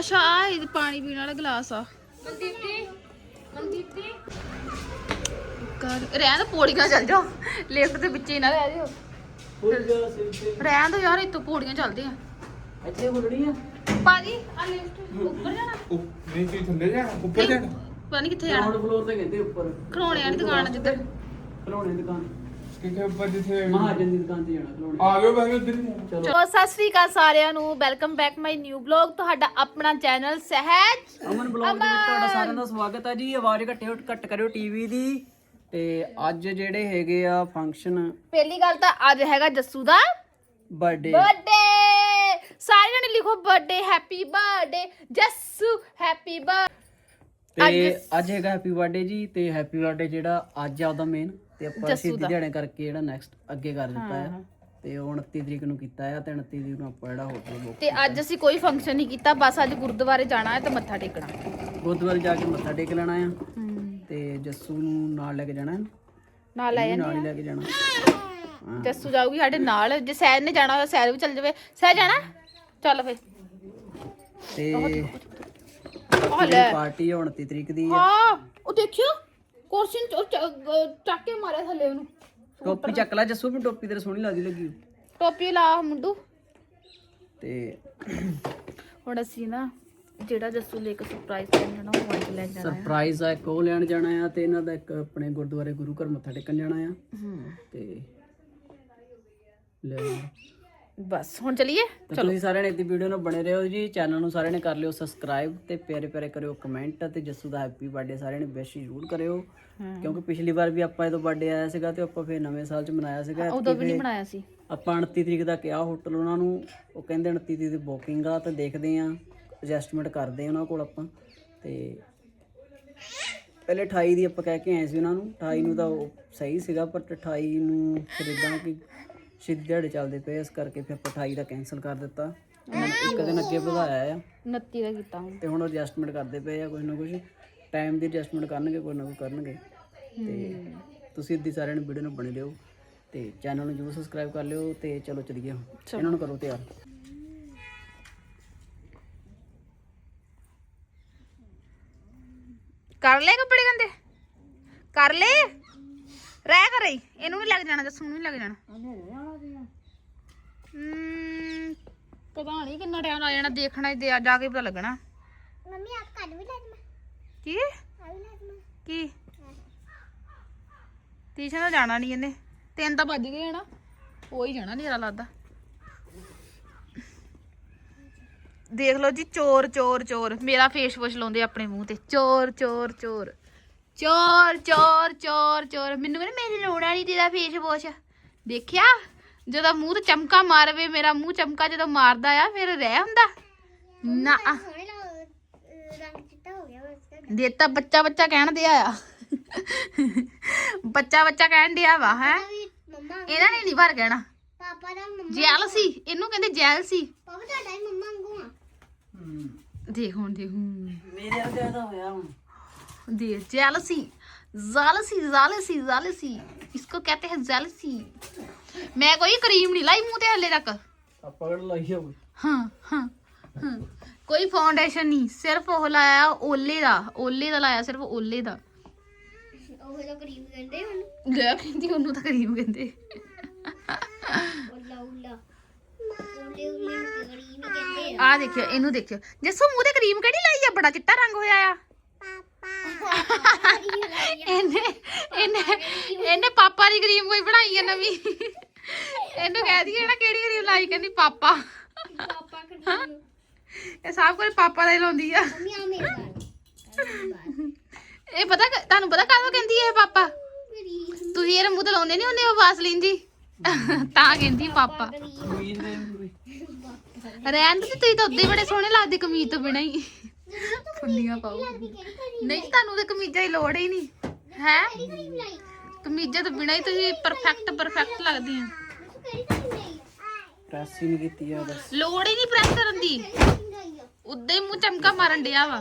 ਅੱਛਾ ਆ ਇਹ ਪਾਣੀ ਪੀਣ ਵਾਲਾ ਗਲਾਸ ਆ। ਮਨਦੀਪ ਜੀ ਮਨਦੀਪ। ਜੀ ਕਰ ਰਹਿਣ ਦੋ ਪੌੜੀਆਂ ਚੱਲ ਜਾਓ। ਲਿਫਟ ਦੇ ਵਿੱਚ ਹੀ ਨਾ ਰਹਿ ਜਿਓ। ਰਹਿਣ ਦੋ ਯਾਰ ਇੱਥੋਂ ਪੌੜੀਆਂ ਚੱਲਦੇ ਆ ਇੱਥੇ ਹੁਲਣੀ ਆ? ਭਾਜੀ ਆ ਲਿਫਟ ਉੱਪਰ ਜਾਣਾ? ਨਹੀਂ ਤੁਸੀਂ ਥੱਲੇ ਜਾਣਾ ਉੱਪਰ ਜਾਣਾ? ਪਤਾ ਨਹੀਂ ਕਿੱਥੇ ਜਾਣਾ। ਗਰਾਊਂਡ ਫਲੋਰ ਤੇ ਕਹਿੰਦੇ ਉੱਪਰ। ਖਲੋਣੇ ਵਾਲੀ ਦੁਕਾਨ ਆ ਜਿੱਧਰ। ਖਲੋਣੇ ਦੀ ਦੁਕਾਨ। ਕਿੱਥੇ ਉੱਪਰ ਜਿੱਥੇ ਮਹਾਜਨ ਦੀ ਦੁਕਾਨ ਤੇ ਜਾਣਾ ਖਲੋਣੇ। ਆ ਜਾਓ ਬਸ ਉੱਧਰ ਹੀ ਜਾਣਾ। ਚਲੋ। ਚਲੋ ਸਤਿ ਸ੍ਰੀ ਅਕਾਲ ਸਾਰਿਆਂ ਨੂੰ। Welcome back my new blog ਤੁਹਾਡਾ ਆਪਣਾ ਚੈਨਲ ਸਹਿਜ ਅਮਨ ਬਲੌਗ ਦੇ ਵਿੱਚ ਤੁਹਾਡਾ ਸਾਰਿਆਂ ਦਾ ਸਵਾਗਤ ਹੈ ਜੀ। ਆਵਾਜ਼ ਘੱਟਿਓ ਘੱਟ ਕਰਿਓ ਟੀਵੀ ਦੀ। ਤੇ ਅੱਜ ਜਿਹੜੇ ਹੈਗੇ ਆ ਫੰਕਸ਼ਨ ਪਹਿਲੀ ਗੱਲ ਤਾਂ ਅੱਜ ਹੈਗਾ ਜੱਸੂ ਦਾ ਬਰਥਡੇ ਬਰਥਡੇ ਸਾਰੇ ਜਣੇ ਲਿਖੋ birthday happy birthday Jassu happy birthday ਤੇ ਅੱਜ ਹੈਗਾ ਹੈਪੀ ਬਰਥਡੇ ਜੀ। ਤੇ ਹੈਪੀ ਬਰਥਡੇ ਜਿਹੜਾ ਅੱਜ ਆ ਉਹਦਾ ਮੇਨ ਤੇ ਆਪਾਂ ਜੱਸੂ ਸਿੱਧੀ ਦਾ। ਦਿਹਾੜੇ ਕਰਕੇ ਜਿਹੜਾ ਨੈਕਸਟ ਅੱਗੇ ਕਰ ਦਿੱਤਾ ਆ। ਤੇ ਉਹ 29 ਤਰੀਕ ਨੂੰ ਕੀਤਾ ਆ ਤੇ 29 ਤਰੀਕ ਨੂੰ ਆਪਾਂ ਜਿਹੜਾ ਹੋਟਲ ਬੁੱਕ ਤੇ ਅੱਜ ਅਸੀਂ ਕੋਈ ਫੰਕਸ਼ਨ ਨਹੀਂ ਕੀਤਾ ਬਸ ਅੱਜ ਗੁਰਦੁਆਰੇ ਜਾਣਾ ਹੈ ਤੇ ਮੱਥਾ ਟੇਕਣਾ। ਗੁਰਦੁਆਰੇ ਜਾ ਕੇ ਮੱਥਾ ਟੇਕ ਲੈਣਾ ਆ। ਤੇ ਜੱਸੂ ਨੂੰ ਨਾਲ ਲੈ ਕੇ ਜਾਣਾ ਹੈ ਨਾਲ ਆਇਆ ਨਾਲ ਹੀ ਲੈ ਕੇ ਜਾਣਾ। ਹਾਂ। ਜੱਸੂ ਜਾਊਗੀ ਸਾਡੇ ਨਾਲ। ਜੇ ਸੈਰ ਨੇ ਜਾਣਾ ਹੋਇਆ ਸੈਰ ਵੀ ਚੱਲ ਜਾਵੇ। ਸੈਰ ਜਾਣਾ? ਚੱਲ ਫੇ ਤੇ ਆ ਲੈ। ਪਾਰਟੀ 29 ਤਰੀਕ ਦੀ ਆ। ਹਾਂ ਉਹ ਦੇਖਿਓ। ਕੁਰਸੀ ਨੂੰ ਚ- ਚ- ਚੱਕ ਕੇ ਮਾਰਿਆ ਥੱਲੇ ਉਹਨੂੰ। ਟੋਪੀ ਚੱਕ ਲੈ ਜੱਸੂ ਵੀ ਟੋਪੀ ਤੇਰੇ ਸੋਹਣੀ ਲੱਗਦੀ ਲੱਗੀ। ਟੋਪੀ ਲਾ ਮੁੰਡੂ। ਤੇ ਹੁਣ ਅਸੀਂ ਨਾ ਜਿਹੜਾ ਜੱਸੂ ਲੈ ਕੇ ਸਰਪ੍ਰਾਈਜ਼ ਕਰਨ ਜਾਣਾ ਉਹ ਵਾਈਟ ਲੈ ਜਾਣਾ ਸਰਪ੍ਰਾਈਜ਼ ਆ ਇੱਕ ਉਹ ਲੈਣ ਜਾਣਾ ਆ ਤੇ ਇਹਨਾਂ ਦਾ ਇੱਕ ਆਪਣੇ ਗੁਰਦੁਆਰੇ ਗੁਰੂ ਘਰ ਮੱਥਾ ਟੇਕਣ ਜਾਣਾ ਆ। ਤੇ ਲੈ ਬਸ ਹੁਣ ਚਲੀਏ? ਤੇ ਤੁਸੀਂ ਸਾਰਿਆਂ ਨੇ ਇੱਦੀ ਵੀਡੀਓ ਨੂੰ ਬਣੇ ਰਹੋ ਜੀ। ਚੈਨਲ ਨੂੰ ਸਾਰਿਆਂ ਨੇ ਕਰ ਲਿਓ ਸਬਸਕ੍ਰਾਈਬ ਤੇ ਪਿਆਰੇ ਪਿਆਰੇ ਕਰਿਓ ਕਮੈਂਟ ਤੇ ਜੱਸੂ ਦਾ ਹੈਪੀ ਬਰਥਡੇ ਸਾਰਿਆਂ ਨੇ ਵਿਸ਼ ਜ਼ਰੂਰ ਕਰਿਓ। ਕਿਉਂਕਿ ਪਿਛਲੀ ਵਾਰ ਵੀ ਆਪਾਂ ਜਦੋਂ ਬਰਥਡੇ ਆਇਆ ਸੀਗਾ ਤੇ ਆਪਾਂ ਫੇਰ ਨਵੇਂ ਸਾਲ ਚ ਮਨਾਇਆ ਸੀਗਾ। ਉਦੋਂ ਵੀ ਨਹੀਂ ਬਣਾਇਆ ਸੀ। ਆਪਾਂ 29 ਤਰੀਕ ਦਾ ਕਿਹਾ ਹੋਟਲ ਉਹਨਾਂ ਨੂੰ। ਉਹ ਕਹਿੰਦੇ 29 ਤਰੀਕ ਦੀ ਬੁਕਿੰਗ ਆ ਤੇ ਦੇਖਦੇ ਆ ਐਡਜਸਟਮੈਂਟ ਕਰਦੇ ਆ ਉਹਨਾਂ ਕੋਲ ਆਪਾਂ। ਤੇ ਪਹਿਲੇ 28 ਦੀ ਆਪਾਂ ਕਹਿ ਕੇ ਆਏ ਸੀ ਉਹਨਾਂ ਨੂੰ। 28 ਨੂੰ ਤਾਂ ਉਹ ਸਹੀ ਸੀਗਾ ਪਰ 28 ਨੂੰ ਫਿਰ ਇਦਾਂ ਕਿ ਸਿੱਧੇ ਦਿਹਾੜੇ ਚੱਲਦੇ ਪਏ ਇਸ ਕਰਕੇ ਫਿਰ 28 ਦਾ ਕੈਨਸਲ ਕਰ ਦਿੱਤਾ। ਉਹਨਾਂ ਨੇ ਇੱਕ ਦਿਨ ਅੱਗੇ ਵਧਾਇਆ ਆ। 29 ਦਾ ਕੀਤਾ ਹੁਣ। ਤੇ ਹੁਣ ਐਡਜਸਟਮੈਂਟ ਕਰਦੇ ਪਏ ਆ ਕੁਝ ਨਾ ਕੁਝ ਟਾਈਮ ਦੀ ਐਡਜਸਟਮੈਂਟ ਕਰਨਗੇ ਕੋਈ ਨਾ ਕੋਈ ਕਰਨਗੇ। ਤੇ ਤੁਸੀਂ ਇੱਦੀ ਸਾਰਿਆਂ ਨੂੰ ਵੀਡੀਓ ਨੂੰ ਬਣੇ ਰਹੋ ਤੇ ਚੈਨਲ ਨੂੰ ਜਰੂਰ ਸਬਸਕ੍ਰਾਈਬ ਕਰ ਲਿਓ ਤੇ ਚਲੋ ਚੱਲੀਏ ਹੁਣ। ਇਹਨਾਂ ਨੂੰ ਕਰੋ ਤਿਆਰ। ਕਰ ਲੈ ਕੱਪੜੇ ਗੰਦੇ? ਕਰ ਲੈ ਰਹਿ ਕਰ ਇਹਨੂੰ ਨਹੀਂ ਲੱਗ ਜਾਣਾ ਜੱਸੂ ਨੂੰ ਨਹੀਂ ਲੱਗ ਜਾਣਾ। ਹਮ, ਪਤਾ ਨਹੀਂ ਕਿੰਨਾ ਟਾਈਮ ਲੱਗ ਜਾਣਾ ਦੇਖਣਾ ਹੀ ਦੇ- ਜਾ ਕੇ ਪਤਾ ਲੱਗਣਾ। ਮੰਮੀ ਆਪ ਕੱਢ ਵੀ ਲਾਜ਼ਮਾ ਕੀ? ਆ ਵੀ ਲਾਜ਼ਮਾ ਕੀ? ਟੀਸ਼ਨ ਤਾਂ ਜਾਣਾ ਨਹੀਂ ਇਹਨੇ। ਤਿੰਨ ਤਾਂ ਵੱਜ ਗਏ ਨਾ ਹੋ ਹੀ ਜਾਣਾ ਨੇਰਾ ਲੱਗਦਾ। ਦੇਖ ਲਓ ਜੀ ਚੋਰ ਚੋਰ ਚੋਰ। ਮੇਰਾ ਫੇਸ ਵਾਸ਼ ਲਾਉਂਦੇ ਆਪਣੇ ਮੂੰਹ ਤੇ। ਚੋਰ ਚੋਰ ਚੋਰ। ਚੋਰ ਚੋਰ ਚੋਰ ਚੋਰ। ਮੈਨੂੰ ਕਹਿੰਦੇ ਮੇਰੀ ਲੋੜਾ ਨਹੀਂ ਤੇਰਾ ਫੇਸ ਵਾਸ਼ ਦੇਖਿਆ? ਜਦੋਂ ਮੂੰਹ ਤੇ ਚਮਕਾ ਮਾਰਵੇ ਮੇਰਾ ਮੂੰਹ ਚਮਕਾ ਜਦੋਂ ਮਾਰਦਾ ਆ ਫਿਰ ਰਹਿ ਹੁੰਦਾ। ਨਾ। ਸੋਹਣੇ ਲਾ ਰੰਗ ਚਿੱਟਾ ਹੋ ਗਿਆ ਬਸ ਦੇਤਾ ਬੱਚਾ ਬੱਚਾ ਕਹਿਣ ਦਿਆ ਆ। ਬੱਚਾ ਬੱਚਾ ਕਹਿਣ ਦਿਆ ਵਾ ਹੈ। ਮੰਮਾ ਇਹਨਾਂ ਨੇ ਨਹੀਂ ਭਰ ਕਹਿਣਾ। ਪਾਪਾ ਦਾ ਮੰਮਾ ਜੈਲਸੀ ਇਹਨੂੰ ਕਹਿੰਦੇ ਜੈਲਸੀ ਪਾਪਾ ਤੁਹਾਡਾ ਹੀ ਮੰਮਾ ਵਾਂਗੂ ਆ। ਦੇਖ ਹੁਣ ਦੇਖ ਹੁਣ। ਮੇਰੇ ਵਰਗਾ ਤਾਂ ਹੋਇਆ ਹੁਣ। ਦੇ jealousy jealousy jealousy jealousy इसको कहते हैं jealousy मैं कोई क्रीम नहीं लाई मुंह ते हले तक ਆਪਾਂ ਕਿਹੜਾ ਲਾਈ ਹੋਵੇ हाँ हाँ हाँ कोई फाउंडेशन नहीं सिर्फ ਉਹ ਲਾਇਆ ਓਲੇ ਦਾ ਓਲੇ ਦਾ ਲਾਇਆ ਸਿਰਫ ਓਲੇ ਦਾ ਉਹ ਜੋ ਕਰੀਮ ਕਹਿੰਦੇ ਹੁਣ ਲੈ ਕਹਿੰਦੀ ਉਹਨੂੰ ਤਾਂ ਕਰੀਮ ਕਹਿੰਦੇ ਉੱਲਾ ਉੱਲਾ ਉੱਲੇ ਉੱਲੇ ਨੂੰ ਕਰੀਮ ਕਹਿੰਦੇ ਆ ਦੇਖਿਓ ਇਹਨੂੰ ਦੇਖਿਓ ਜੱਸੂ ਮੂੰਹ ਤੇ ਕਰੀਮ ਕਿਹੜੀ ਲਾਈ ਆ ਬੜਾ ਚਿੱਟਾ ਰੰਗ ਹੋਇਆ ਆ ਇਹਨੇ ਇਹਨੇ ਇਹਨੇ ਪਾਪਾ ਦੀ ਕਰੀਮ ਕੋਈ ਬਣਾਈ ਆ ਨਵੀਂ। ਇਹਨੂੰ ਕਹਿ ਦਈਏ ਨਾ ਕਿਹੜੀ ਕਰੀਮ ਲਾਈ ਕਹਿੰਦੀ ਪਾਪਾ। ਪਾਪਾ ਕਰੀਮ। ਇਹ ਸਭ ਕੁਝ ਪਾਪਾ ਦਾ ਹੀ ਲਾਉਂਦੀ ਆ। ਮੰਮੀ ਆ ਮੇਰੇ ਬਾਲ ਇਹ ਪਤਾ ਤੁਹਾਨੂੰ ਪਤਾ ਕਾਹਦੋਂ ਕਹਿੰਦੀ ਇਹ ਪਾਪਾ? ਤੁਸੀਂ ਇਹਦੇ ਮੂੰਹ ਤੇ ਲਾਉਂਦੇ ਨਹੀਂ ਹੁੰਦੇ ਉਹ ਵਾਸਲੀਨ ਜੀ? ਤਾਂ ਕਹਿੰਦੀ ਪਾਪਾ। ਰਹਿਣ ਦੇ ਤੁਸੀਂ ਤਾਂ ਉਦੋਂ ਹੀ ਬੜੇ ਸੋਹਣੇ ਲੱਗਦੇ ਕਮੀਜ਼ ਤੋਂ ਬਿਨਾਂ ਹੀ। ਫੁੱਲੀਆਂ ਪਾਓ। ਨਹੀਂ ਤੁਹਾਨੂੰ ਤੇ ਕਮੀਜ਼ਾਂ ਦੀ ਲੋੜ ਹੀ ਨਹੀਂ। ਹੈ? ਕਰੀਮ ਲਾਈ ਕਮੀਜ਼ਾਂ ਤੋਂ ਬਿਨਾਂ ਹੀ ਤੁਸੀਂ ਪਰਫੈਕਟ ਪਰਫੈਕਟ ਲੱਗਦੇ ਆ ਤੂੰ ਕਿਹੜੀ ਕਰੀਮ ਲਾਈ ਪ੍ਰੈਸ ਹੀ ਨਹੀਂ ਕੀਤੀ ਆ ਬਸ। ਲੋੜ ਹੀ ਨਹੀਂ ਪ੍ਰੈਸ ਕਰਨ ਦੀ। ਕਰੀਮ ਲਾਈ ਆ? ਉਦਾਂ ਹੀ ਮੂੰਹ ਚਮਕਾ ਮਾਰਨ ਡਿਆ ਵਾ।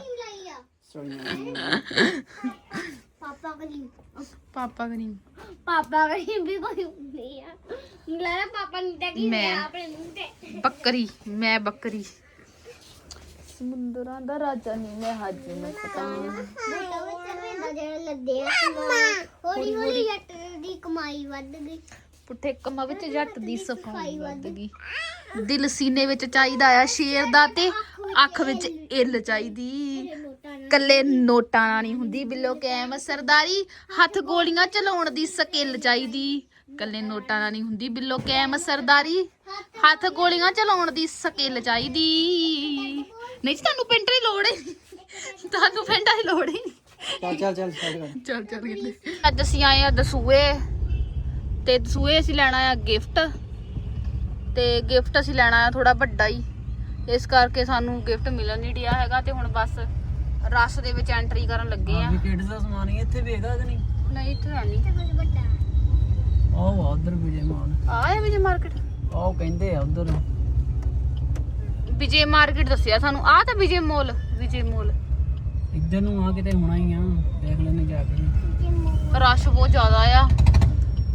ਪਾਪਾ ਕਰੀਮ ਪਾਪਾ ਕਰੀਮ ਪਾਪਾ ਕਰੀਮ ਵੀ ਕੋਈ ਹੁੰਦੀ ਆ। ਲੈ ਪਾਪਾ ਨੇ ਤਾਂ ਕੀ ਮੈਂ। ਆਪਣੇ ਮੂੰਹ ਤੇ। ਬੱਕਰੀ ਮੈਂ ਬੱਕਰੀ। ਸਮੁੰਦਰਾਂ ਦਾ ਰਾਜਾ ਨਹੀਂ ਮੈਂ ਹੱਜ ਮਸਤਾਂ ਬੇਟਾ ਵਿੱਚ ਰਵੇਂਦਾ ਜਿਹੜਾ ਲੱਦੇ ਆ ਸਮਾਨ ਹੌਲੀ ਹੌਲੀ ਜੱਟ ਦੀ ਕਮਾਈ ਵੱਧ ਗਈ। ਪੁੱਠੇ ਕੰਮਾਂ ਵਿੱਚ ਜੱਟ ਦੀ ਸਫ਼ਾਈ ਵੱਧ ਗਈ। ਦਿਲ ਸੀਨੇ ਵਿੱਚ ਚਾਹੀਦਾ ਆ ਸ਼ੇਰ ਦਾ ਤੇ ਅੱਖ ਵਿੱਚ ਇੱਲ ਚਾਹੀਦੀ। ਕੱਲੇ ਨੋਟਾਂ ਨਾਲ ਨਹੀਂ। ਹੁੰਦੀ ਬਿੱਲੋ ਕੈਮ ਸਰਦਾਰੀ ਹੱਥ ਗੋਲੀਆਂ ਚਲਾਉਣ ਦੀ ਸਕਿੱਲ ਚਾਹੀਦੀ। ਕੱਲੇ ਨੋਟਾਂ ਨਾਲ ਨਹੀਂ ਹੁੰਦੀ ਬਿੱਲੋ ਕੈਮ ਸਰਦਾਰੀ ਹੱਥ ਗੋਲੀਆਂ ਚਲਾਉਣ ਦੀ ਸਕਿੱਲ ਚਾਹੀਦੀ। ਨਹੀਂ ਜੀ ਤੁਹਾਨੂੰ ਪਿੰਡ ਦੀ ਲੋੜ ਹੈ। ਤੁਹਾਨੂੰ ਪਿੰਡਾਂ ਦੀ ਲੋੜ ਹੈ। ਚੱਲ ਚੱਲ ਚੱਲ ਕਰ ਚੱਲ ਚੱਲ ਅੱਜ ਅਸੀਂ ਆਏ ਆ ਦਸੂਏ। ਤੇ ਦਸੂਏ ਅਸੀਂ ਲੈਣਾ ਆ ਗਿਫਟ। ਤੇ ਗਿਫਟ ਅਸੀਂ ਲੈਣਾ ਆ ਥੋੜਾ ਵੱਡਾ ਹੀ। ਇਸ ਕਰਕੇ ਸਾਨੂੰ ਗਿਫਟ ਮਿਲਣ ਨਹੀਂ ਡਿਆ ਹੈਗਾ ਤੇ ਹੁਣ ਬਸ ਰਸ ਦੇ ਵਿੱਚ ਐਂਟਰੀ ਕਰਨ ਲੱਗੇ ਆ। ਵੀ ਕਿਡਸ ਦਾ ਸਮਾਨ ਹੀ ਇੱਥੇ ਵੇਖਦਾ ਕਿ ਨਹੀਂ? ਨਹੀਂ ਇੱਥੇ ਹੈ ਨਹੀਂ। ਤੇ ਕੁਝ ਵੱਡਾ ਆਹ ਉਧਰ ਵਿਜੇ ਮਾਲ ਆ ਹੈ ਵਿਜੇ ਮਾਰਕੀਟ। ਆਹ ਕਹਿੰਦੇ ਆ ਉਧਰ। ਵਿਜੇ ਮਾਰਕੀਟ ਦੱਸਿਆ ਸਾਨੂੰ। ਆ ਤਾਂ ਵਿਜੇ ਮੋਲ ਵਿਜੇ ਮੋਲ। ਇੱਧਰ ਨੂੰ ਆ ਕਿਤੇ ਹੋਣਾ ਹੀ ਆ ਦੇਖ ਲੈਣੇ ਜਾ ਕੇ। ਰਸ਼ ਬਹੁਤ ਜ਼ਿਆਦਾ ਆ।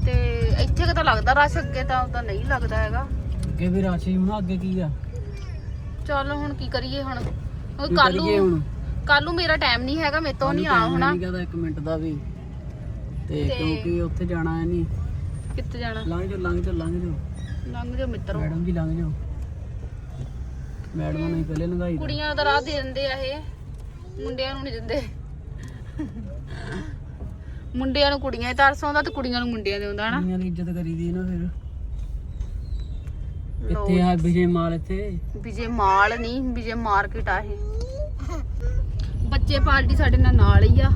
ਤੇ ਇੱਥੇ ਕਿਤਾ ਲੱਗਦਾ ਰਸ਼ ਅੱਗੇ ਤਾਂ ਉਦਾਂ ਨਹੀਂ ਲੱਗਦਾ ਹੈਗਾ। ਅੱਗੇ ਵੀ ਰਾਸ਼ੀ ਹੁਣ ਅੱਗੇ ਕੀ ਆ? ਚੱਲ ਹੁਣ ਕੀ ਕਰੀਏ ਹੁਣ? ਉਹ ਕੱਲ ਨੂੰ ਕੱਲ ਨੂੰ ਮੇਰਾ ਟਾਈਮ ਨਹੀਂ ਹੈਗਾ ਮੇਰੇ ਤੋਂ ਨਹੀਂ ਆ ਹੋਣਾ। ਨਹੀਂ ਕਹਦਾ 1 ਮਿੰਟ ਦਾ ਵੀ। ਤੇ- ਕਿਉਂਕਿ ਉੱਥੇ ਜਾਣਾ ਹੈ ਨਹੀਂ। ਕਿੱਥੇ ਜਾਣਾ? ਲੰਘ ਜਾ ਲੰਘ ਜਾ ਲੰਘ ਜਾ ਲੰਘ ਜਾ ਮਿੱਤਰੋ। ਮੈਡਮ ਜੀ ਲੰਘ ਜਾ ਮੈਡਮ ਨੂੰ ਪਹਿਲੇ ਲੰਘਾਈ ਦਾ। ਕੁੜੀਆਂ ਦਾ ਰਾਹ ਦੇ ਦਿੰਦੇ ਆ ਇਹ। ਮੁੰਡਿਆਂ ਨੂੰ ਨਹੀਂ ਦਿੰਦੇ। ਮੁੰਡਿਆਂ ਨੂੰ ਕੁੜੀਆਂ ਹੀ ਤਰਸ ਆਉਂਦਾ ਤੇ ਕੁੜੀਆਂ ਨੂੰ ਮੁੰਡਿਆਂ ਦੇ ਆਉਂਦਾ ਹਨਾ? ਕੁੜੀਆਂ ਦੀ ਇੱਜ਼ਤ ਕਰੀਦੀ ਨਾ ਫਿਰ। ਕਿੱਥੇ ਆ ਵਿਜੇ ਮਾਲ ਇੱਥੇ। ਵਿਜੇ ਮਾਲ ਨਹੀਂ ਵਿਜੇ ਮਾਰਕੀਟ ਆ ਇਹ। ਬੱਚੇ ਪਾਰਟੀ ਸਾਡੇ ਨਾਲ ਨਾਲ ਹੀ ਆ।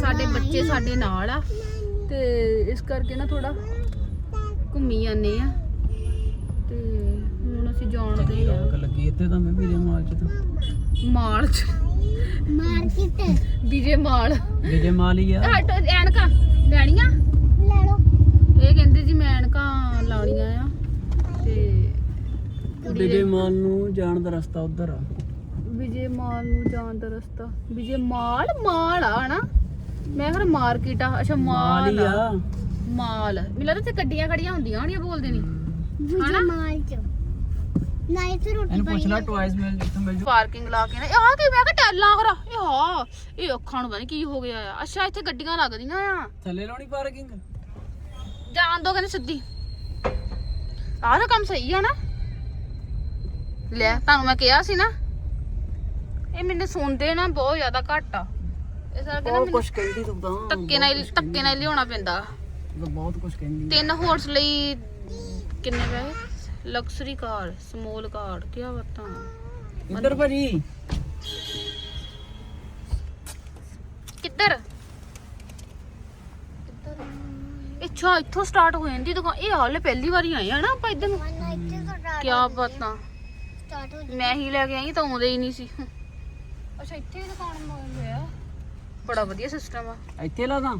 ਸਾਡੇ ਬੱਚੇ ਸਾਡੇ ਨਾਲ ਆ। ਤੇ ਇਸ ਕਰਕੇ ਨਾ ਥੋੜਾ ਘੁੰਮੀ ਜਾਂਦੇ ਆ। ਹੁਣ ਅਸੀਂ ਜਾਣਦੇ ਚੰਗੀ ਆ। ਰੌਣਕ ਲੱਗੀ ਇੱਥੇ ਤਾਂ ਮੈਂ ਵਿਜੇ ਮਾਲ ਚ ਤਾਂ। ਮਾਲ ਚ। Market. Vijay mall. Vijay mall ਹੀ ਆ। ਹਟ ਐਨਕਾਂ ਲੈਣੀਆਂ? ਲੈ ਲਓ। ਇਹ ਕਹਿੰਦੇ ਜੀ ਮੈਂ ਐਨਕਾਂ ਲਾਉਣੀਆਂ ਆ। ਤੇ ਮਾਲ ਨੂੰ ਜਾਣ ਦਾ ਰਸਤਾ ਉਧਰ ਆ। ਵਿਜੇ ਮਾਲ ਨੂੰ ਜਾਣ ਦਾ ਰਸਤਾ। ਵਿਜੇ ਮਾਲ? ਮਾਲ ਆ ਹਨਾ? ਮੈਂ ਫਿਰ ਮਾਰਕੀਟ ਆ। ਅੱਛਾ ਮਾਲ ਮਾਲ ਆ। ਆ। ਮਾਲ। ਮੈਨੂੰ ਲੱਗਦਾ ਤੇ ਗੱਡੀਆਂ ਖੜੀਆਂ ਹੁੰਦੀਆਂ ਹੋਣੀਆਂ ਬੋਲਦੇ ਨਹੀਂ ਵਿਜੇ ਮਾਲ ਚ। ਨਾ ਇੱਥੇ ਰੋਟੀ ਇਹਨੂੰ ਪੁੱਛ ਲੈ ਟਵਾਈਸ ਮਿਲ ਜਿੱਥੋਂ ਮਿਲ ਜੂ। ਪਾਰਕਿੰਗ ਲਾ ਕੇ ਨਾ ਇਹ ਆ ਕੀ ਮੈਂ ਕਿ ਟੈਲਾਂ ਕਰਾ ਇਹ ਹਾਂ ਇਹ ਅੱਖਾਂ ਨੂੰ ਪਤਾ ਨੀ ਕੀ ਹੋ ਗਿਆ ਆ। ਅੱਛਾ ਇੱਥੇ ਗੱਡੀਆਂ ਲੱਗਦੀਆਂ ਆ ਥੱਲੇ ਲਾਉਣੀ ਪਾਰਕਿੰਗ? ਜਾਣ ਦੋ ਕਹਿੰਦੇ ਸਿੱਧੀ। ਆਹ ਤਾਂ ਕੰਮ ਸਹੀ ਆ ਨਾ। ਲੈ ਤੁਹਾਨੂੰ ਮੈਂ ਕਿਹਾ ਸੀ ਨਾ ਇਹ ਮੈਨੂੰ ਸੁਣਦੇ ਨਾ ਬਹੁਤ ਜ਼ਿਆਦਾ ਘੱਟ ਆ। ਇਸ ਕਰਕੇ ਨਾ ਉਹ ਮੈਨੂੰ ਕੁਛ ਕਹਿੰਦੀ ਤੂੰ ਤਾਂ ਧੱਕੇ ਨਾਲ ਧੱਕੇ ਨਾਲ ਲਿਆਉਣਾ ਪੈਂਦਾ। ਤੂੰ ਤਾਂ ਬਹੁਤ ਕਹਿੰਦੀ ਤਿੰਨ ਹੋਰਸ ਲਈ ਕਿੰਨੇ ਪੈਸੇ? ਲਕਸਰੀ ਕਾਰ ਸਮੋਲ ਕਾਰ ਕੀ ਬਾਤਾਂ? ਇੱਧਰ ਭਾਜੀ। ਕਿੱਧਰ? ਅੱਛਾ ਇੱਥੋਂ ਸਟਾਰਟ ਹੋ ਜਾਂਦੀ ਦੁਕਾਨ। ਇਹ ਹਾਲੇ ਪਹਿਲੀ ਵਾਰੀ ਆਏ ਆ ਨਾ ਆਪਾਂ ਇੱਧਰ ਨੂੰ। ਤੋਂ ਕੀ ਬਾਤਾਂ। ਸਟਾਰਟ ਹੋ ਮੈਂ ਹੀ ਲੈ ਕੇ ਆਈ ਤਾਂ ਆਉਂਦੇ ਹੀ ਨਹੀਂ ਸੀ। ਅੱਛਾ ਇੱਥੇ ਹੀ ਦੁਕਾਨ ਮੋਲ ਹੋਇਆ ਬੜਾ ਵਧੀਆ ਸਿਸਟਮ ਆ। ਇੱਥੇ ਲਾ ਦਾਂ।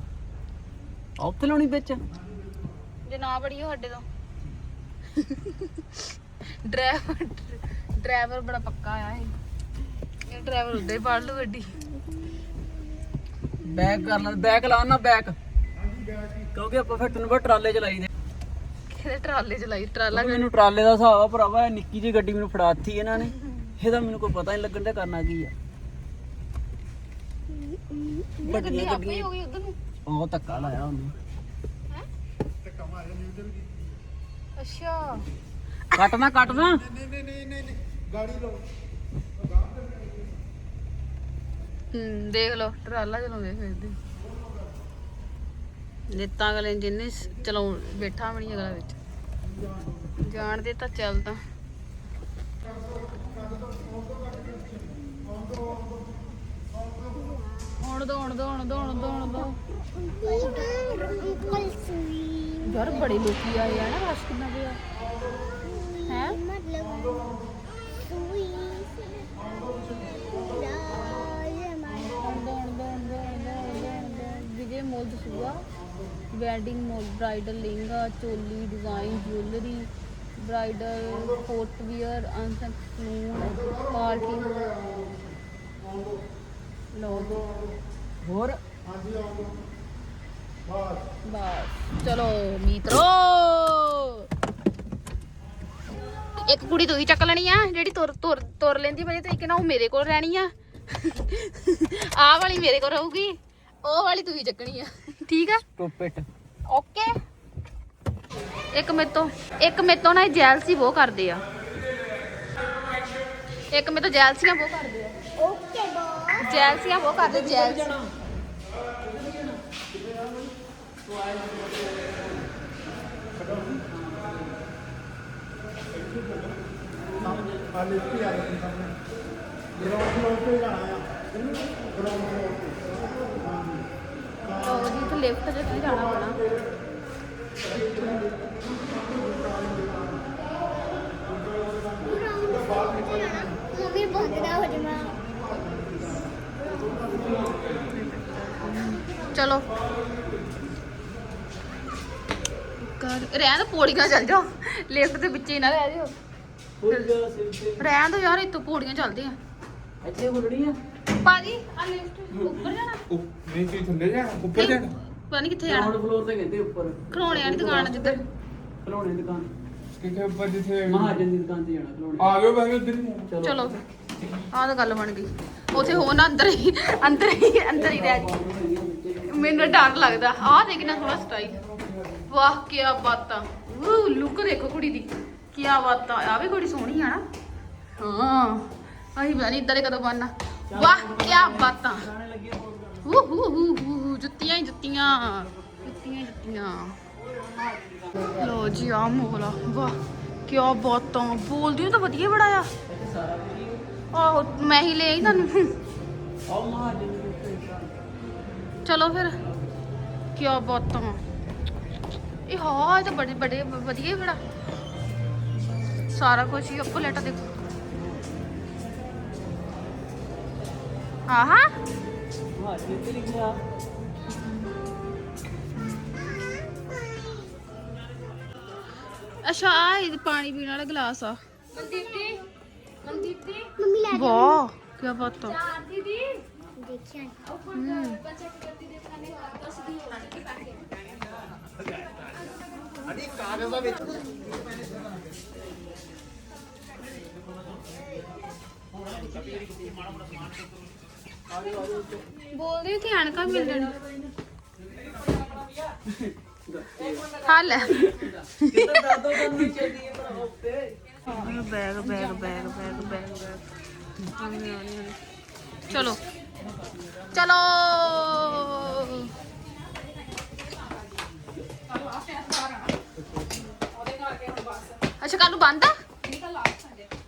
ਆ ਉੱਥੇ ਲਾਉਣੀ ਵਿੱਚ। ਜੇ ਨਾ ਬੜੀ ਸਾਡੇ ਤੋਂ। ਡਰਾਈਵਰ ਡਰਾਈਵਰ ਬੜਾ ਪੱਕਾ ਆ ਇਹ। ਇਹ ਡਰਾਈਵਰ ਉੱਧਰ ਹੀ ਪੜ ਲੂ ਗੱਡੀ। ਬੈਕ ਕਰ ਲੈ ਬੈਕ ਲਾ ਨਾ ਬੈਕ। ਕਿਉਂਕਿ ਆਪਾਂ ਫਿਰ ਤੈਨੂੰ ਪਤਾ ਟਰਾਲੇ ਚਲਾਈ ਦੇ। ਕਿਹਦੇ ਟਰਾਲੇ ਚ ਲਾਈ ਟਰਾਲਾ ਮੈਨੂੰ ਟਰਾਲੇ ਦਾ ਹਿਸਾਬ ਆ ਭਰਾਵਾ ਇਹ ਨਿੱਕੀ ਜਿਹੀ ਗੱਡੀ ਮੈਨੂੰ ਫੜਾਤੀ ਇਹਨਾਂ ਨੇ। ਇਹਦਾ ਮੈਨੂੰ ਕੋਈ ਪਤਾ ਨਹੀਂ ਲੱਗਣ ਦਾ ਕਰਨਾ ਕੀ ਆ। ਗੱਡੀ ਆਪੇ ਹੀ ਹੋ ਗਈ ਉਧਰ ਨੂੰ। ਉਹ ਧੱਕਾ ਲਾਇਆ ਉਹਨੇ। ਅੱਛਾ। ਕੱਟਣਾ ਕੱਟਣਾ ਹੂੰ ਦੇਖ ਲਓ ਟਰਾਲਾ ਚਲਾਉਂਦੇ ਫਿਰਦੇ ਨੇਤਾ ਅਗਲੇ ਜਿੰਨੇ ਚਲਾਉ ਬੈਠਾ ਵੀ ਨਹੀਂ ਅਗਲਾ ਵਿੱਚ। ਜਾਣਦੇ ਤਾਂ ਚੱਲਦਾ ਹੁਣ ਦੋ ਹੁਣ ਦੋ ਹੁਣ ਦੋ ਯਾਰ ਬੜੇ ਲੋਕੀ ਆਏ ਆ ਨਾ ਰਸ਼ ਕਿੰਨਾ ਪਿਆ ਹੈ? ਮਤਲਬ ਸੂਈ Vijay mall Dasuya wedding mall bridal lehenga choli design jewellery bridal footwear ਅਨਸੈਕ salon party ਲੋ ਹੋਰ? ਬਸ। ਚਲੋ ਮਿੱਤਰੋ। ਇੱਕ ਕੁੜੀ ਤੂੰ ਹੀ ਚੱਕ ਲੈਣੀ ਆ ਜਿਹੜੀ ਤੁਰ ਤੁਰ ਤੁਰ ਲੈਂਦੀ ਵਧੀਆ ਤਰੀਕੇ ਨਾਲ ਉਹ ਮੇਰੇ ਕੋਲ ਰਹਿਣੀ ਆ। ਆਹ ਵਾਲੀ ਮੇਰੇ ਕੋਲ ਰਹੂਗੀ ਉਹ ਵਾਲੀ ਤੂੰ ਹੀ ਚੱਕਣੀ ਆ। ਠੀਕ ਆ? Stop it okay. ਇੱਕ ਮੇਰੇ ਤੋਂ ਇੱਕ ਮੇਰੇ ਤੋਂ ਨਾ ਜੈਲਸੀ ਬਹੁਤ ਕਰਦੇ ਆ। ਇੱਕ ਮੇਰੇ ਤੋਂ ਜੈਲਸੀਆਂ ਬਹੁਤ ਕਰਦੇ ਆ। ਓਕੇ ਬॉस ਜੈਲਸੀਆਂ ਬਹੁਤ ਕਰਦੇ ਜੈਲਸੀ। ਉਹ ਜੀ ਤੇ ਲਿਫਟ ਜੇ ਤੇ ਜਾਣਾ ਹੋਣਾ। ਮੰਮੀ ਬੰਦਦਾ ਹੋ ਜਾਣਾ ਚਲੋ। ਕਰ ਰਹਿਣ ਪੌੜੀਆਂ ਚੱਲ ਜਾਓ। ਲਿਫਟ ਦੇ ਵਿੱਚ ਹੀ ਨਾ ਰਹਿ ਜਾਓ ਫੁੱਲ ਰਹਿਣ ਦੋ ਯਾਰ ਇੱਥੋਂ ਪੌੜੀਆਂ ਚੱਲਦੇ ਆ ਤੇ ਇੱਥੇ ਖੁੱਲਣੀ ਆ? ਭਾਜੀ ਆ ਲਿਫਟ ਉੱਪਰ ਜਾਣਾ? ਉੱਪ- ਨੀਚੇ ਥੱਲੇ ਜਾਣਾ? ਉੱਪਰ ਜਾਣਾ? ਪਤਾ ਨਹੀਂ ਕਿੱਥੇ ਜਾਣਾ। ਗਰਾਊਂਡ ਫਲੋਰ ਤੇ ਕਹਿੰਦੇ ਉੱਪਰ। ਖਲੋਣੇ ਵਾਲੀ ਦੁਕਾਨ ਆ ਜਿੱਧਰ। ਖਲੋਣੇ ਦੀ ਦੁਕਾਨ ਕਿੱਥੇ ਉੱਪਰ ਜਿੱਥੇ ਮਹਾਜਨ ਦੀ ਦੁਕਾਨ ਤੇ ਜਾਣਾ ਖਲੋਣੇ ਆ ਗਏ ਬਸ ਉਧਰ ਹੀ ਆ। ਚਲੋ। ਆਹ ਤਾਂ ਗੱਲ ਬਣ ਗਈ। ਉਥੇ ਹੋ ਨਾ ਅੰਦਰ ਹੀ ਅੰਦਰ ਹੀ ਅੰਦਰ ਹੀ ਰਹਿ ਜੀ ਮੈਨੂੰ ਡਰ ਲੱਗਦਾ। ਆਹ ਦੇਖਣਾ ਥੋੜਾ ਸਟਾਈਲ ਵਾਹ ਕੀ ਬਾਤਾਂ। ਉਹ ਲੁੱਕ ਦੇਖੋ ਕੁੜੀ ਦੀ। ਕੀ ਬਾਤਾਂ ਆ ਵੀ ਕੁੜੀ ਸੋਹਣੀ ਆ ਨਾ। ਹਾਂ ਅਸੀਂ ਪਤਾ ਨਹੀਂ ਇਦਾਂ ਦੇ ਕਦੋਂ ਬਣਨਾ। ਵਾਹ, ਕੀ ਬਾਤਾਂ ਹੂ ਹੂ ਹੂ ਹੂ, ਜੁੱਤੀਆਂ ਹੀ ਜੁੱਤੀਆਂ ਜੁੱਤੀਆਂ ਹੀ ਜੁੱਤੀਆਂ। ਲੋ ਜੀ ਆ ਮੋਲਾ ਵਾਹ, ਕੀ ਬਾਤਾਂ ਬੋਲਦੀ ਤਾਂ ਵਧੀਆ ਬੜਾ ਆ ਆਹੋ, ਮੈਂ ਹੀ ਲੈ ਆਈ ਤੁਹਾਨੂੰ। ਚਲੋ ਫਿਰ, ਕੀ ਬਾਤਾਂ ਇਹ ਹਾਂ, ਇਹ ਤਾਂ ਬੜੇ ਬੜੇ, ਵਧੀਆ ਬੜਾ ਸਾਰਾ ਕੁਝ ਹੀ ਉੱਪਰ ਲੈਟਾ ਦੇਖੋ। ਆਹਾ। ਲਿਖਿਆ ਅੱਛਾ ਆ ਇਹ ਪਾਣੀ ਪੀਣ ਵਾਲਾ ਗਲਾਸ ਆ। ਮੰਮੀ ਲੈ ਵਾਹ ਕੀ ਬਾਤਾਂ ਦੇਖਿਆ ਹਮ। ਬੋਲਦੇ ਕਿ ਅਣਕਾ ਮਿਲ ਜਾਣੀ ਹਾਂ ਲੈ ਕਿੱਧਰ ਦਾਦੋ ਕੰਨੀ ਚੱਲੀ ਹੈ ਭਰਾ ਉੱਤੇ bag bag bag bag bag bag ਚਲੋ ਚਲੋ ਅੱਛਾ ਕੱਲ ਨੂੰ ਬੰਦ ਆ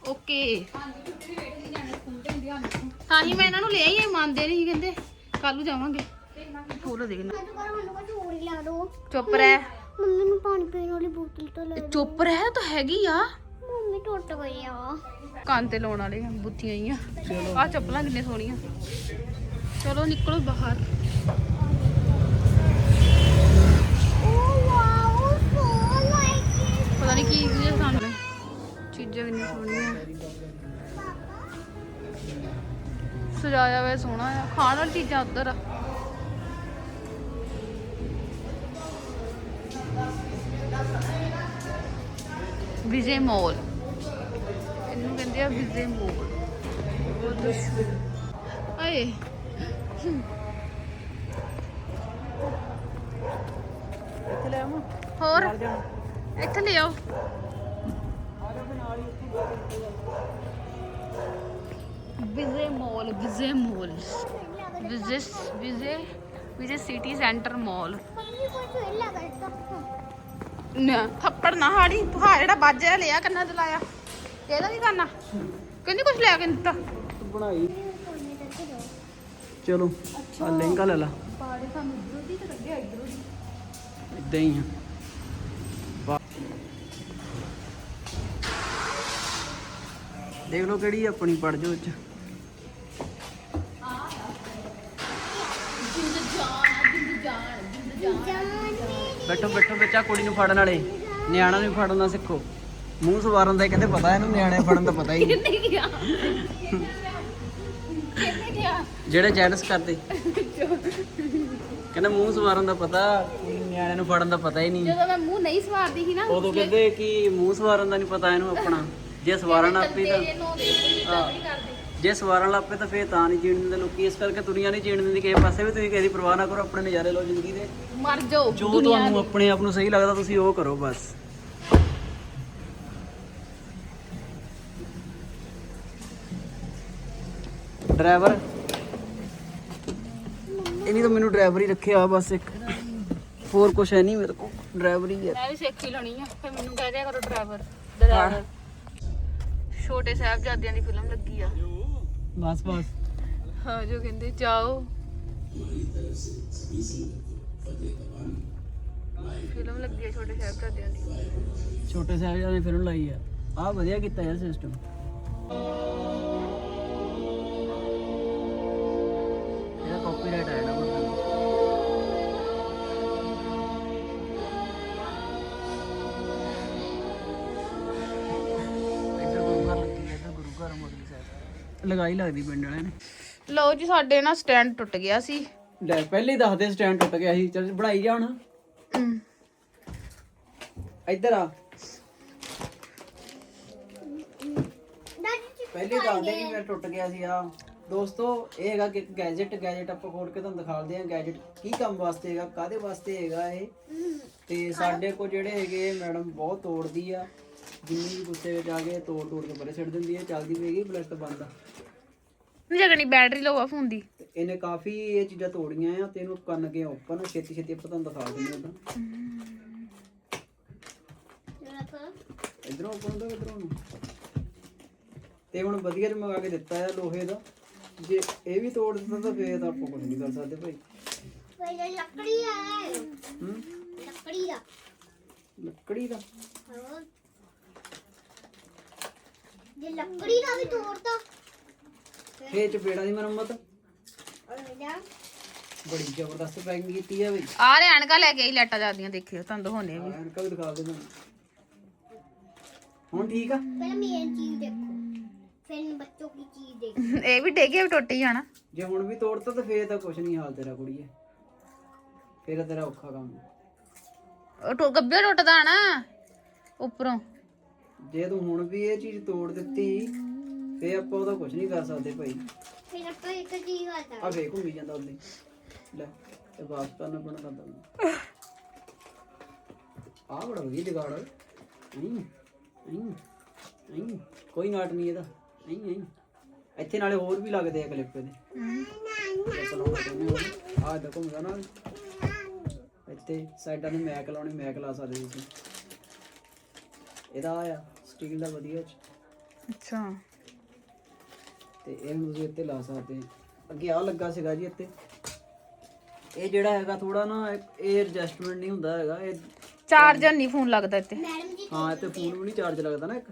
ਓਕੇ ਤਾਂ ਹੀ ਮੈਂ ਇਹਨਾਂ ਨੂੰ ਲੈ ਆਈ ਮੰਨਦੇ ਨਹੀਂ ਸੀ ਕਹਿੰਦੇ ਕੱਲ ਨੂੰ ਜਾਵਾਂਗੇ। ਫੋਲੋ ਦੇਖਣਾ ਚੁੱਪ ਰਹਿ। ਮੰਮੀ ਨੂੰ ਪਾਣੀ ਪੀਣ ਵਾਲੀ ਬੋਤਲ ਤਾਂ ਲੈ। ਚੁੱਪ ਰਹਿ ਤਾਂ ਹੈਗੀ ਆ। ਮੰਮੀ ਟੁੱਟ ਗਈ ਆ। ਕੰਨ ਤੇ ਲਾਉਣ ਵਾਲੇ ਬੁੱਤੀਆਂ ਹੀ ਆ ਆ ਚੱਪਲਾਂ ਕਿੰਨੇ ਸੋਹਣੀਆਂ। ਚਲੋ ਨਿਕਲੋ ਬਾਹਰ। Oh wow so like it ਪਤਾ ਨਹੀਂ ਕੀ ਕੀ ਸਾਹਮਣੇ ਚੀਜ਼ਾਂ ਕਿੰਨੀਆਂ ਸੋਹਣੀਆਂ। ਸਜਾਇਆ ਹੋਇਆ ਸੋਹਣਾ ਆ। ਖਾਣ ਵਾਲੀ ਚੀਜ਼ਾਂ ਉੱਧਰ ਆ। ਵਿਜੇ ਮੋਲ। ਇਹਨੂੰ ਕਹਿੰਦੇ ਆ ਵਿਜੇ ਮੋਲ। ਆਏ। ਇੱਥੇ ਲੈ ਆਵਾਂ? ਹੋਰ? ਇੱਥੇ ਲੈ ਆਓ ਆ ਜਾ ਨਾਲ ਹੀ। ਉੱਥੇ Vijay mall Vijay mall Vijay Vijay Vijay city centre mall ਲਾ ਨਾ ਥੱਪੜ ਨਾ ਹਾੜੀ। ਹਾਂ ਜਿਹੜਾ ਬਾਜਿਆ ਲਿਆ ਕੰਨਾਂ ਤੇ ਲਾਇਆ। ਇਹਦਾ ਕੀ ਕਰਨਾ? ਕਹਿੰਦੀ ਕੁਝ ਲਿਆ ਕੇ ਨੀ ਦਿੱਤਾ। ਤੂੰ ਬਣਾਈ। ਚਲੋ ਆ ਲਹਿੰਗਾ ਲੈ ਲਾ। ਪਾੜੇ ਸਾਨੂੰ ਇਧਰੋਂ ਦੀ ਤੇ ਕੱਢਿਆ ਇਧਰੋਂ ਦੀ। ਇਦਾਂ ਹੀ ਆ। ਵਾਹ। ਦੇਖ ਲਓ ਕਿਹੜੀ ਆਪਣੀ ਪੜ ਜੋ ਚ। ਬੈਠੋ ਬੈਠੋ ਬੱਚਾ ਕੁੜੀ ਨੂੰ ਫੜਨ ਵਾਲੇ। ਨਿਆਣਾ ਨੂੰ ਫੜਨਾ ਸਿੱਖੋ। ਮੂੰਹ ਸਵਾਰਨ ਦਾ ਕਹਿੰਦੇ ਪਤਾ ਇਹਨੂੰ ਨਿਆਣੇ ਫੜਨ ਦਾ ਪਤਾ ਹੀ ਨਹੀਂ। ਕਿੰਨੇ ਗਿਆ? ਕਿੰਨੇ ਗਿਆ? ਜਿਹੜੇ ਜੈਲਸ ਕਰਦੇ। ਕਹਿੰਦੇ ਮੂੰਹ ਸਵਾਰਨ ਦਾ ਪਤਾ ਨਿਆਣੇ ਨੂੰ ਫੜਨ ਦਾ ਪਤਾ ਹੀ ਨਹੀਂ। ਜਦੋਂ ਮੈਂ ਮੂੰਹ ਨਹੀਂ ਸਵਾਰਦੀ ਸੀ ਨਾ ਉਦੋਂ ਕਹਿੰਦੇ ਕਿ ਮੂੰਹ ਸਵਾਰਨ ਦਾ ਨਹੀਂ ਪਤਾ ਇਹਨੂੰ ਆਪਣਾ। ਜੇ ਸਵਾਰਨ ਪਈ ਤਾਂ ਨੌ ਦੇ। ਜੇ ਸਵਾਰਨ ਲੱਗ ਪਏ ਤਾਂ ਫੇਰ ਤਾਂ ਨਹੀਂ ਜੀਣ ਦਿੰਦੇ ਲੋਕੀ। ਇਸ ਕਰਕੇ ਦੁਨੀਆ ਨਹੀਂ ਜੀਣ ਦਿੰਦੀ ਕਿਸੇ ਪਾਸੇ ਵੀ। ਤੁਸੀਂ ਕਿਸੇ ਦੀ ਪਰਵਾਹ ਨਾ ਕਰੋ ਆਪਣੇ ਨਜ਼ਾਰੇ ਲਓ ਜ਼ਿੰਦਗੀ ਦੇ। ਮਰ ਜਾਓ ਜੋ ਤੁਹਾਨੂੰ ਆਪਣੇ ਆਪ ਨੂੰ ਸਹੀ ਲੱਗਦਾ ਤੁਸੀਂ ਉਹ ਕਰੋ ਬਸ। ਡਰਾਈਵਰ ਇਹਨੀ ਤਾਂ ਮੈਨੂੰ ਡਰਾਈਵਰ ਹੀ ਰੱਖਿਆ ਬਸ ਇੱਕ। ਹੋਰ ਕੁਛ ਹੈ ਨਹੀਂ ਮੇਰੇ ਕੋਲ ਡਰਾਈਵਰ ਹੀ ਹੈ। ਮੈਂ ਵੀ ਸਿੱਖ ਹੀ ਲੈਣੀ ਆ ਫਿਰ ਮੈਨੂੰ ਕਹਿ ਦਿਆ ਕਰੋ ਡਰਾਈਵਰ ਡਰਾਈਵਰ। ਛੋਟੇ ਸਾਹਿਬਜ਼ਾਦਿਆਂ ਦੀ ਫਿਲਮ ਲੱਗੀ ਆ। ਬਸ ਬਸ। ਹਾਂ ਜੋ ਕਹਿੰਦੇ ਜਾਓ। ਫਿਲਮ ਲੱਗੀ ਆ ਛੋਟੇ ਸਾਹਿਬਜ਼ਾਦਿਆਂ ਦੀ। ਛੋਟੇ ਸਾਹਿਬ ਨੇ ਫਿਲਮ ਲਾਈ ਆ। ਆ ਵਧੀਆ ਕੀਤਾ ਯਾਰ ਸਿਸਟਮ ਲਗਾਈ ਲੱਗਦੀ ਪਿੰਡ ਵਾਲਿਆਂ ਨੇ। ਲਓ ਜੀ ਸਾਡੇ ਨਾ ਸਟੈਂਡ ਟੁੱਟ ਗਿਆ ਸੀ। ਲੈ ਪਹਿਲੇ ਹੀ ਦੱਸਦੇ ਸਟੈਂਡ ਟੁੱਟ ਗਿਆ ਸੀ। ਚਲ ਬਣਾਈ ਜਾ ਹੁਣ। ਹਮ, ਇੱਧਰ ਆ। ਪਹਿਲੇ ਦੱਸਦੇ ਕਿ ਮੇਰਾ ਟੁੱਟ ਗਿਆ ਸੀ ਆ ਦੋਸਤੋ ਇਹ ਹੈਗਾ ਕਿ ਗੈਜਟ ਗੈਜਟ ਆਪਾਂ ਖੋਲ ਕੇ ਤੁਹਾਨੂੰ ਦਿਖਾਉਂਦੇ ਆ ਗੈਜਟ ਕੀ ਕੰਮ ਵਾਸਤੇ ਹੈਗਾ ਕਾਦੇ ਵਾਸਤੇ ਹੈਗਾ ਇਹ? ਤੇ ਸਾਡੇ ਕੋਲ ਜਿਹੜੇ ਹੈਗੇ ਮੈਡਮ ਬਹੁਤ ਤੋੜਦੀ ਆ। ਜਿੰਨੀ ਵੀ ਗੁੱਸੇ ਵਿੱਚ ਆ ਗਏ ਤੋੜ ਤੋੜ ਕੇ ਪਰੇ ਛੱਡ ਦਿੰਦੀ ਹੈ ਚੱਲਦੀ ਪਈਗੀ ਪਲੱਸ ਬੰਦ ਆ। ਜਗਣੀ ਬੈਟਰੀ ਆ ਫੋਨ ਦੀ। ਤੇ ਇਹਨੇ ਕਾਫੀ ਇਹ ਚੀਜ਼ਾਂ ਤੋੜੀਆਂ ਆ ਤੇ ਇਹਨੂੰ ਕੰਨ ਕੇ ਓਪਨ ਛੇਤੀ ਛੇਤੀ ਆਪਾਂ ਤੁਹਾਨੂੰ ਦਿਖਾ ਦਿੰਦੇ ਉਦਾਂ ਇਧਰੋਂ। ਓਪਨ ਹੁੰਦਾ ਕਿਧਰੋਂ ਨੂੰ? ਤੇ ਹੁਣ ਵਧੀਆ ਜਿਹਾ ਮੰਗਾ ਕੇ ਦਿੱਤਾ ਆ ਲੋਹੇ ਦਾ। ਜੇ ਇਹ ਵੀ ਤੋੜ ਦਿੱਤਾ ਤਾਂ ਫੇਰ ਤਾਂ ਆਪਾਂ ਕੁਝ ਨਹੀਂ ਕਰ ਸਕਦੇ ਭਾਈ। ਪਹਿਲੇ ਲੱਕੜੀ ਆ। ਹੂੰ? ਲੱਕੜੀ ਦਾ ਲੱਕੜੀ ਦਾ? ਹੋਰ ਜੇ ਲੱਕੜੀ ਦਾ ਵੀ ਤੋੜਦਾ ਫੇਰ ਚਪੇੜਾਂ ਦੀ ਮੁਰੰਮਤ। ਬੜੀ ਜ਼ਬਰਦਸਤ ਪੈਕਿੰਗ ਕੀਤੀ ਆ ਬਈ ਆ ਰੇ ਐਨਕਾ ਲੈ ਕੇ ਆਈ ਲੈਟਾ ਜਾਂਦੀਆਂ ਦੇਖਿਓ ਤੁਹਾਨੂੰ ਦਿਖਾਉਣੇ ਵੀ। ਐਨਕਾਂ ਵੀ ਦਿਖਾ ਦੇ ਤੁਹਾਨੂੰ ਹੁਣ ਠੀਕ ਆ? ਪਹਿਲਾਂ ਮੇਨ ਚੀਜ਼ ਦੇਖੋ। ਫਿਰ ਬੱਚੋਂ ਕੀ ਚੀਜ਼ ਦੇਖੋ। ਇਹ ਵੀ ਡੇਗੇ ਵੀ ਟੁੱਟ ਹੀ ਜਾਣਾ। ਜੇ ਹੁਣ ਵੀ ਤੋੜਤਾ ਤਾਂ ਫੇਰ ਤਾਂ ਕੁਝ ਨਹੀਂ ਹਾਲ ਤੇਰਾ ਕੁੜੀਏ। ਫੇਰ ਤਾਂ ਤੇਰਾ ਔਖਾ ਕੰਮ ਉਹ ਟੁ- ਗੱਬੇ ਟੁੱਟਦਾ ਨਾ ਉੱਪਰੋਂ। ਜੇ ਤੂੰ ਹੁਣ ਵੀ ਇਹ ਚੀਜ਼ ਤੋੜ ਦਿੱਤੀ ਫੇਰ ਆਪਾਂ ਉਹਦਾ ਕੁਝ ਨਹੀਂ ਕਰ ਸਕਦੇ ਭਾਈ। ਫਿਰ ਆਪਾਂ ਇੱਕ ਚੀਜ਼ ਕਰਦਾ ਆ ਵੇ ਘੁੰਮੀ ਜਾਂਦਾ ਉਹਦੇ। ਲੈ ਤੇ ਵਾਪਸ ਕਰਨਾ ਪੈਣਾ ਕਰਦਾ ਆ ਬੜਾ ਵਧੀਆ ਜਗਾੜ ਨਹੀਂ ਨਹੀਂ ਨਹੀਂ ਕੋਈ ਨਾਟ ਨਹੀਂ ਇਹਦਾ। ਨਹੀਂ ਨਹੀਂ। ਇੱਥੇ ਨਾਲੇ ਹੋਰ ਵੀ ਲੱਗਦੇ ਆ ਕਲਿੱਪ ਇਹਦੇ। ਆ ਦੇਖੋ ਘੁੰਮਦਾ ਨਾ ਇੱਥੇ ਸਾਈਡਾਂ ਨੂੰ ਮੈਕ ਲਾਉਣੀ ਮੈਕ ਲਾ ਸਕਦੇ ਤੁਸੀਂ। ਇਹਦਾ ਆ ਸਟੀਲ ਦਾ ਵਧੀਆ ਚ। ਅੱਛਾ। ਤੇ ਇਹ ਹੁਣ ਤੁਸੀਂ ਇੱਥੇ ਲਾ ਸਕਦੇ ਆ ਅੱਗੇ ਆ ਲੱਗਾ ਸੀਗਾ ਜੀ ਇੱਥੇ। ਇਹ ਜਿਹੜਾ ਹੈਗਾ ਥੋੜਾ ਨਾ ਇਹ- ਐਡਜਸਟਮੈਂਟ ਨਹੀਂ ਹੁੰਦਾ ਹੈਗਾ। ਇਹ ਚਾਰਜਰ ਨਹੀਂ ਫੋਨ ਲੱਗਦਾ ਇੱਥੇ। ਮੈਡਮ ਜੀ ਹਾਂ ਇੱਥੇ ਫੋਨ ਵੀ ਨਹੀਂ ਚਾਰਜ ਲੱਗਦਾ ਨਾ ਇੱਕ।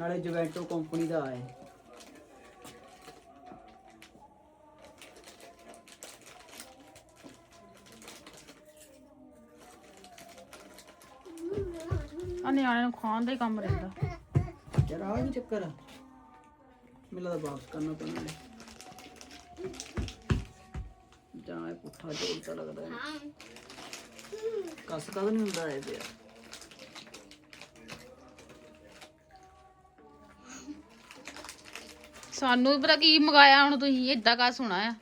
ਨਾਲੇ ਜਵੈਂਟੋ ਕੰਪਨੀ ਦਾ ਆਏ ਆ ਨਿਆਣੇ ਨੂੰ ਖਾਣ ਦਾ ਹੀ ਕੰਮ ਰਹਿੰਦਾ। ਯਾਰ ਆ ਕੀ ਚੱਕਰ ਆ? ਮੈਨੂੰ ਲੱਗਦਾ ਵਾਪਸ ਕਰਨਾ ਪੈਣਾ ਹੈ। ਜਾਂ ਇਹ ਪੁੱਠਾ ਜੋੜਤਾ ਲੱਗਦਾ ਹੈ। ਹਾਂ। ਕਸ ਕਦ ਨਹੀਂ ਹੁੰਦਾ ਇਹ ਤੇ ਸਾਨੂੰ ਵੀ ਪਤਾ ਕੀ ਮੰਗਾਇਆ ਹੁਣ ਤੁਸੀਂ ਏਦਾਂ ਕਾ ਸੁਣਾ ਆ।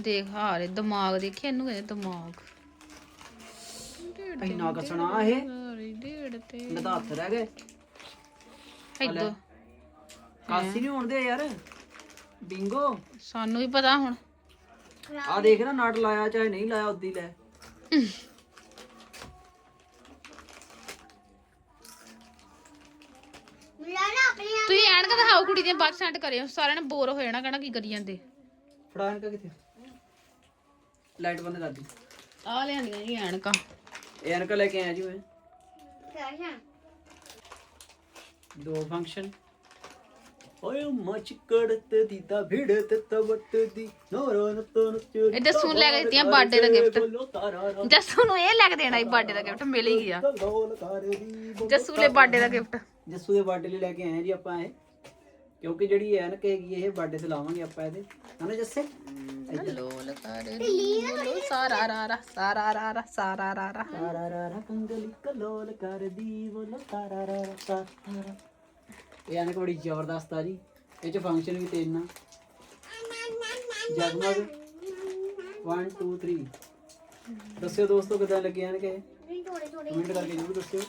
ਦੇਖ ਹਾਰੇ ਦਿਮਾਗ ਦੇਖੇ ਇਹਨੂੰ ਕਹਿੰਦੇ ਦਿਮਾਗ। ਇੰਨਾ ਕਸਣਾ ਇਹ। ਹਾਰੇ ਡੇਢ ਤੇ ਮੇਰੇ ਤਾਂ ਹੱਥ ਰਹਿ ਗਏ। ਏਦਾਂ ਕਾਸੀ ਨਹੀਂ ਹੋਣ ਦੇ ਯਾਰ। ਬਿੰਗੋ। ਸਾਨੂੰ ਵੀ ਪਤਾ ਹੁਣ। ਆ ਦੇਖ ਨਾ ਨਟ ਲਾਇਆ ਚਾਹੇ ਨਹੀਂ ਲਾਇਆ ਉਦੀ ਲੈ। ਨਾ ਆਪਣੇ ਆਪ ਤੁਸੀਂ ਐਨਕ ਦਿਖਾਓ ਕੁੜੀ ਦੀਆਂ ਬਾਅਦ ਸੈਂਡ ਕਰਿਓ। ਸਾਰਿਆਂ ਨੇ ਬੋਰ ਹੋ ਜਾਣਾ ਕਹਿਣਾ ਕੀ ਕਰੀ ਜਾਂਦੇ। ਫੜਾ ਇਨਕਾ ਕਿੱਥੇ? ਲਾਈਟ ਬੰਦ ਕਰ ਦੀ। ਆ ਲਿਆਂਦੀਆਂ ਜੀ ਐਨਕਾਂ। ਇਹ ਐਨਕਾ ਲੈ ਕੇ ਆਇਆ ਜੀ ਮੈਂ। ਫੈਸ਼ਨ ਦੋ ਫੰਕਸ਼ਨ। ਓਏ ਮੱਚ ਕੜਤ ਦੀ ਤਾਂ ਭਿੜ ਤੇ ਤਵਟ ਦੀ ਨੋਰੋ ਨਤਨ ਚ ਇਹ ਜੱਸੂ ਨੂੰ ਲੈ ਕੇ ਦਿੱਤੀਆਂ ਬਰਥਡੇ ਦਾ ਗਿਫਟ ਜੱਸੂ ਨੂੰ ਇਹ ਲੈ ਕੇ ਦੇਣਾ ਸੀ ਬਰਥਡੇ ਦਾ ਗਿਫਟ ਮਿਲ ਹੀ ਗਿਆ। ਜੱਸੂ ਲਈ ਬਰਥਡੇ ਦਾ ਗਿਫਟ ਜੱਸੂ ਦੇ ਬਰਥਡੇ ਲਈ ਲੈ ਕੇ ਆਏ ਜੀ ਆਪਾਂ ਇਹ ਕਿਉਂਕਿ ਜਿਹੜੀ ਐਨਕ ਹੈਗੀ ਇਹ ਬਰਥਡੇ ਤੇ ਲਾਵਾਂਗੇ ਆਪਾਂ ਇਹਦੇ। ਹਨਾ ਜੱਸੇ? ਲੋਲ ਕਰੇ ਲੋਲ ਸਾਰਾ ਰਾ ਰਾ ਸਾਰਾ ਰਾ ਰਾ ਸਾਰਾ ਰਾ ਰਾ ਤਾਰਾ ਰਾ ਰਾ ਕੰਗਲੀ ਕਲੋਲ ਕਰਦੀ ਬੋਲੋ ਤਾਰਾ ਰਾ ਰਾ ਤਾਰਾ ਇਹ ਐਨਕ ਬੜੀ ਜ਼ਬਰਦਸਤ ਆ ਜੀ। ਇਹ ਚ ਫੰਕਸ਼ਨ ਵੀ ਤਿੰਨ ਆ। ਜਗਮਗ। 1 2 3 ਦੱਸਿਓ ਦੋਸਤੋ ਕਿਦਾਂ ਲੱਗੇ ਐਨਕ ਇਹ ਕਮੈਂਟ ਕਰਕੇ ਜਰੂਰ ਦੱਸਿਓ।